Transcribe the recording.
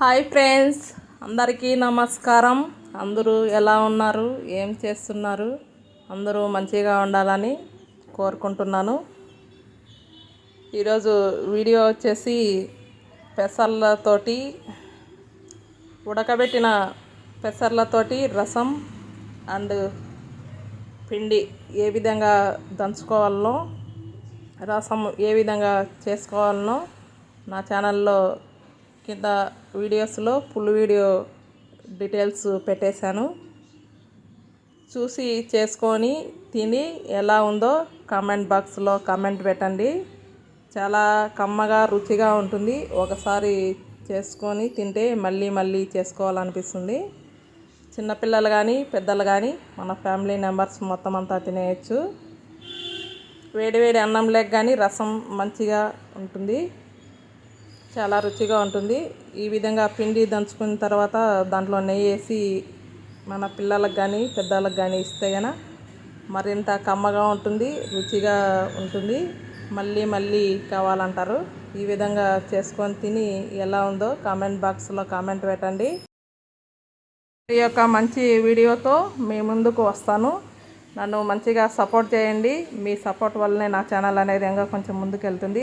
Hi friends అందరికీ నమస్కారం. అందరూ ఎలా ఉన్నారు? ఏం చేస్తున్నారు? అందరూ మంచిగా ఉండాలని కోరుకుంటున్నాను. ఈరోజు వీడియో వచ్చేసి పెసర్లతోటి ఉడకబెట్టిన పెసర్లతోటి రసం అండ్ పిండి ఏ విధంగా దంచుకోవాలనో రసం ఏ విధంగా చేసుకోవాలనో నా ఛానల్లో కింద వీడియోస్లో ఫుల్ వీడియో డీటెయిల్స్ పెట్టేశాను. చూసి చేసుకొని తిని ఎలా ఉందో కామెంట్ బాక్స్లో కామెంట్ పెట్టండి. చాలా కమ్మగా రుచిగా ఉంటుంది. ఒకసారి చేసుకొని తింటే మళ్ళీ మళ్ళీ చేసుకోవాలనిపిస్తుంది. చిన్నపిల్లలు కానీ పెద్దలు కానీ మన ఫ్యామిలీ మెంబర్స్ మొత్తం అంతా తినేయచ్చు. వేడివేడి అన్నం లేక కానీ రసం మంచిగా ఉంటుంది. చాలా రుచిగా ఉంటుంది. ఈ విధంగా పిండి దంచుకున్న తర్వాత దాంట్లో నెయ్యి వేసి మన పిల్లలకు కానీ పెద్దలకు కానీ ఇస్తే కనుక మరింత కమ్మగా ఉంటుంది రుచిగా ఉంటుంది. మళ్ళీ మళ్ళీ కావాలంటారు. ఈ విధంగా చేసుకొని తిని ఎలా ఉందో కామెంట్ బాక్స్లో కామెంట్ పెట్టండి. ఈ యొక్క మంచి వీడియోతో మీ ముందుకు వస్తాను. నన్ను మంచిగా సపోర్ట్ చేయండి. మీ సపోర్ట్ వల్లనే నా ఛానల్ అనేది ఇంకా కొంచెం ముందుకు వెళ్తుంది